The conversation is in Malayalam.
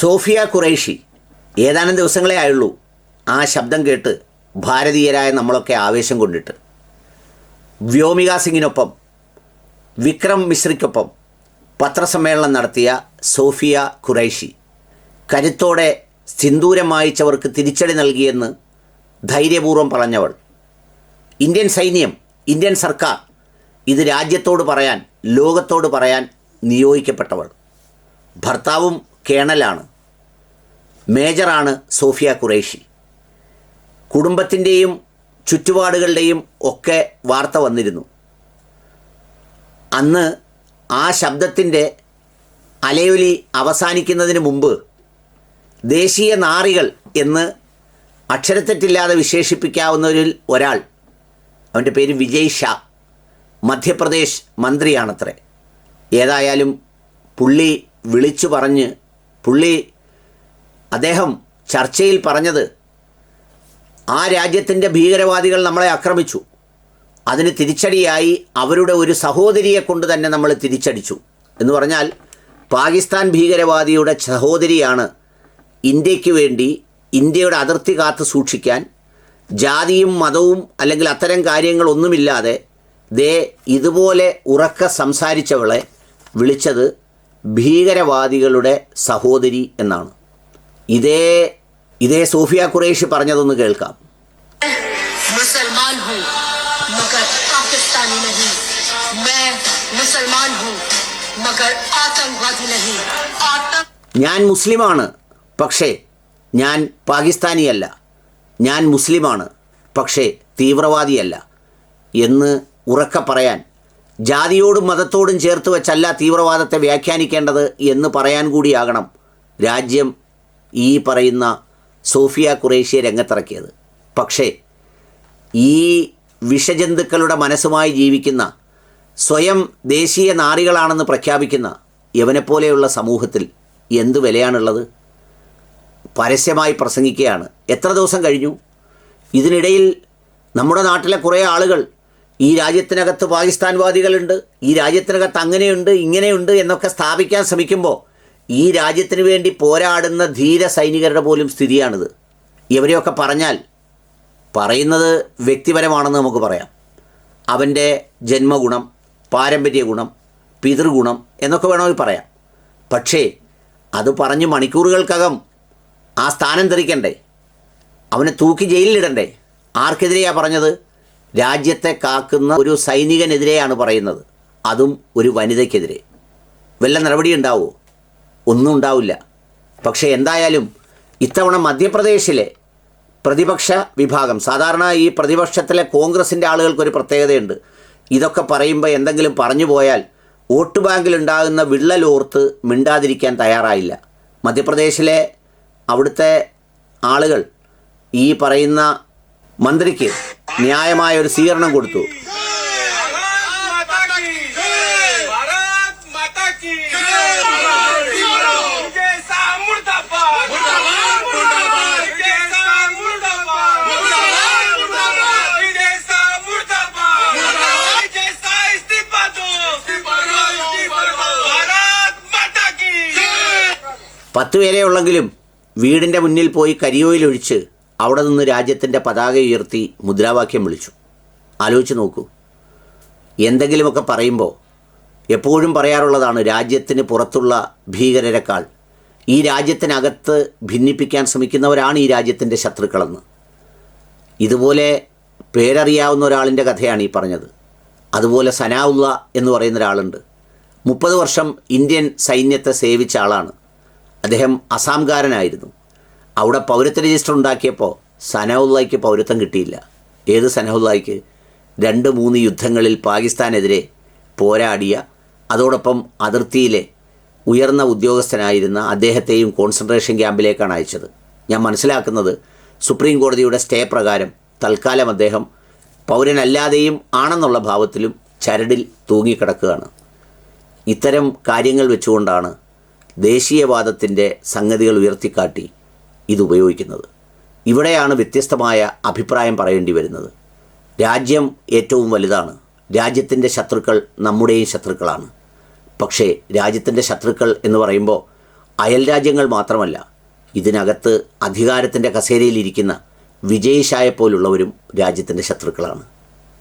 സോഫിയ ഖുറൈഷി ഏതാനും ദിവസങ്ങളെ ആയുള്ളൂ ആ ശബ്ദം കേട്ട് ഭാരതീയരായ നമ്മളൊക്കെ ആവേശം കൊണ്ടിട്ട്. വ്യോമിക സിംഗിനൊപ്പം വിക്രം മിശ്രയ്ക്കൊപ്പം പത്രസമ്മേളനം നടത്തിയ സോഫിയ ഖുറൈഷി കരുത്തോടെ സിന്ദൂരം മായിച്ചവർക്ക് തിരിച്ചടി നൽകിയെന്ന് ധൈര്യപൂർവം പറഞ്ഞവൾ. ഇന്ത്യൻ സൈന്യം ഇന്ത്യൻ സർക്കാർ ഇത് രാജ്യത്തോട് പറയാൻ ലോകത്തോട് പറയാൻ നിയോഗിക്കപ്പെട്ടവൾ. ഭർത്താവും കേണലാണ്. മേജറാണ് സോഫിയ ഖുറേഷി. കുടുംബത്തിന്റെയും ചുറ്റുപാടുകളുടെയും ഒക്കെ വാർത്ത വന്നിരുന്നു. അന്ന് ആ ശബ്ദത്തിന്റെ അലയൊലി അവസാനിക്കുന്നതിന് മുമ്പ് ദേശീയ നാറികൾ എന്ന് അക്ഷരത്തെറ്റില്ലാതെ വിശേഷിപ്പിക്കാവുന്നവരിൽ ഒരാൾ അവന്റെ പേര് വിജയ് ഷാ മധ്യപ്രദേശ് മന്ത്രിയാണത്രേ. ഏതായാലും പുള്ളി വിളിച്ചു പറഞ്ഞ് പുള്ളി അദ്ദേഹം ചർച്ചയിൽ പറഞ്ഞത് ആ രാജ്യത്തിന്റെ ഭീകരവാദികൾ നമ്മളെ ആക്രമിച്ചു. അതിന് തിരിച്ചടിയായി അവരുടെ ഒരു സഹോദരിയെ കൊണ്ട് തന്നെ നമ്മൾ തിരിച്ചടിച്ചു. എന്ന് പറഞ്ഞാൽ പാകിസ്ഥാൻ ഭീകരവാദിയുടെ സഹോദരിയാണ് ഇന്ത്യയ്ക്ക് വേണ്ടി ഇന്ത്യയുടെ അതിർത്തി കാത്തു സൂക്ഷിക്കാൻ ജാതിയും മതവും അല്ലെങ്കിൽ അത്തരം കാര്യങ്ങളൊന്നുമില്ലാതെ ദേ ഇതുപോലെ ഉറക്ക സംസാരിച്ചവളെ വിളിച്ചത് ഭീകരവാദികളുടെ സഹോദരി എന്നാണ്. ഇതേ ഇതേ സൂഫിയ ഖുറേഷി പറഞ്ഞതൊന്ന് കേൾക്കാം. ഞാൻ മുസ്ലിമാണ് പക്ഷേ ഞാൻ പാകിസ്ഥാനിയല്ല. ഞാൻ മുസ്ലിമാണ് പക്ഷേ തീവ്രവാദിയല്ല എന്ന് ഉറക്കെ പറയാൻ ജാതിയോടും മതത്തോടും ചേർത്ത് വെച്ചല്ല തീവ്രവാദത്തെ വ്യാഖ്യാനിക്കേണ്ടത് എന്ന് പറയാൻ കൂടിയാകണം രാജ്യം ഈ പറയുന്ന സോഫിയ കുറേശ്യ രംഗത്തിറക്കിയത്. പക്ഷേ ഈ വിഷജന്തുക്കളുടെ മനസ്സുമായി ജീവിക്കുന്ന സ്വയം ദേശീയ നാറികളാണെന്ന് പ്രഖ്യാപിക്കുന്ന യവനെപ്പോലെയുള്ള സമൂഹത്തിൽ എന്ത് വിലയാണുള്ളത്? പരസ്യമായി പ്രസംഗിക്കുകയാണ്. എത്ര ദിവസം കഴിഞ്ഞു? ഇതിനിടയിൽ നമ്മുടെ നാട്ടിലെ കുറേ ആളുകൾ ഈ രാജ്യത്തിനകത്ത് പാകിസ്ഥാൻവാദികളുണ്ട് ഈ രാജ്യത്തിനകത്ത് അങ്ങനെയുണ്ട് ഇങ്ങനെയുണ്ട് എന്നൊക്കെ സ്ഥാപിക്കാൻ ശ്രമിക്കുമ്പോൾ ഈ രാജ്യത്തിന് വേണ്ടി പോരാടുന്ന ധീര സൈനികരുടെ പോലും സ്ഥിതിയാണിത്. ഇവരെയൊക്കെ പറഞ്ഞാൽ പറയുന്നത് വ്യക്തിപരമാണെന്ന് നമുക്ക് പറയാം. അവന്റെ ജന്മഗുണം പാരമ്പര്യ ഗുണം പിതൃഗുണം എന്നൊക്കെ വേണമെങ്കിൽ പറയാം. പക്ഷേ അത് പറഞ്ഞ് മണിക്കൂറുകൾക്കകം ആ സ്ഥാനം തെറിക്കണ്ടേ അവനെ തൂക്കി ജയിലിലിടണ്ടേ? ആർക്കെതിരെയാണ് പറഞ്ഞത്? രാജ്യത്തെ കാക്കുന്ന ഒരു സൈനികനെതിരെയാണ് പറയുന്നത്. അതും ഒരു വനിതയ്ക്കെതിരെ. വല്ല നടപടി ഉണ്ടാവുമോ ഒന്നും ഉണ്ടാവില്ല. പക്ഷേ എന്തായാലും ഇത്തവണ മധ്യപ്രദേശിലെ പ്രതിപക്ഷ വിഭാഗം സാധാരണ ഈ പ്രതിപക്ഷത്തിലെ കോൺഗ്രസിന്റെ ആളുകൾക്കൊരു പ്രത്യേകതയുണ്ട്. ഇതൊക്കെ പറയുമ്പോൾ എന്തെങ്കിലും പറഞ്ഞു പോയാൽ വോട്ട് ബാങ്കിൽ ഉണ്ടാകുന്ന വിള്ളലോർത്ത് മിണ്ടാതിരിക്കാൻ തയ്യാറായില്ല. മധ്യപ്രദേശിലെ അവിടുത്തെ ആളുകൾ ഈ പറയുന്ന മന്ത്രിക്ക് ന്യായമായ ഒരു സ്വീകരണം കൊടുത്തു. പത്ത് പേരെ ഉള്ളെങ്കിലും വീടിന്റെ മുന്നിൽ പോയി കരിയോയിലൊഴിച്ച് അവിടെ നിന്ന് രാജ്യത്തിന്റെ പതാക ഉയർത്തി മുദ്രാവാക്യം വിളിച്ചു. ആലോചിച്ച് നോക്കൂ. എന്തെങ്കിലുമൊക്കെ പറയുമ്പോൾ എപ്പോഴും പറയാറുള്ളതാണ് രാജ്യത്തിന് പുറത്തുള്ള ഭീകരരെക്കാൾ ഈ രാജ്യത്തിനകത്ത് ഭിന്നിപ്പിക്കാൻ ശ്രമിക്കുന്നവരാണ് ഈ രാജ്യത്തിന്റെ ശത്രുക്കളെന്ന്. ഇതുപോലെ പേരറിയാവുന്ന ഒരാളിന്റെ കഥയാണ് ഈ പറഞ്ഞത്. അതുപോലെ സനാവുള്ള എന്ന് പറയുന്ന ഒരാളുണ്ട്. മുപ്പത് വർഷം ഇന്ത്യൻ സൈന്യത്തെ സേവിച്ച ആളാണ്. അദ്ദേഹം അസാംകാരനായിരുന്നു. അവിടെ പൗരത്വ രജിസ്റ്റർ ഉണ്ടാക്കിയപ്പോൾ സനൗള്ളയ്ക്ക് പൗരത്വം കിട്ടിയില്ല. ഏത് സനൗള്ളയ്ക്ക് രണ്ട് മൂന്ന് യുദ്ധങ്ങളിൽ പാകിസ്ഥാനെതിരെ പോരാടിയ അതോടൊപ്പം അതിർത്തിയിലെ ഉയർന്ന ഉദ്യോഗസ്ഥനായിരുന്ന അദ്ദേഹത്തെയും കോൺസെൻട്രേഷൻ ക്യാമ്പിലേക്കാണ് അയച്ചത്. ഞാൻ മനസ്സിലാക്കുന്നത് സുപ്രീം കോടതിയുടെ സ്റ്റേ പ്രകാരം തൽക്കാലം അദ്ദേഹം പൗരനല്ലാതെയും ആണെന്നുള്ള ഭാവത്തിലും ചരടിൽ തൂങ്ങിക്കിടക്കുകയാണ്. ഇത്തരം കാര്യങ്ങൾ വെച്ചുകൊണ്ടാണ് ദേശീയവാദത്തിന്റെ സംഗതികൾ ഉയർത്തിക്കാട്ടി ഇത് ഉപയോഗിക്കുന്നത്. ഇവിടെയാണ് വ്യത്യസ്തമായ അഭിപ്രായം പറയേണ്ടി വരുന്നത്. രാജ്യം ഏറ്റവും വലുതാണ്. രാജ്യത്തിന്റെ ശത്രുക്കൾ നമ്മുടെയും ശത്രുക്കളാണ്. പക്ഷേ രാജ്യത്തിന്റെ ശത്രുക്കൾ എന്ന് പറയുമ്പോൾ അയൽ രാജ്യങ്ങൾ മാത്രമല്ല ഇതിനകത്ത് അധികാരത്തിന്റെ കസേരയിലിരിക്കുന്ന വിജയിഷായ ഷായെ പോലുള്ളവരും രാജ്യത്തിന്റെ ശത്രുക്കളാണ്.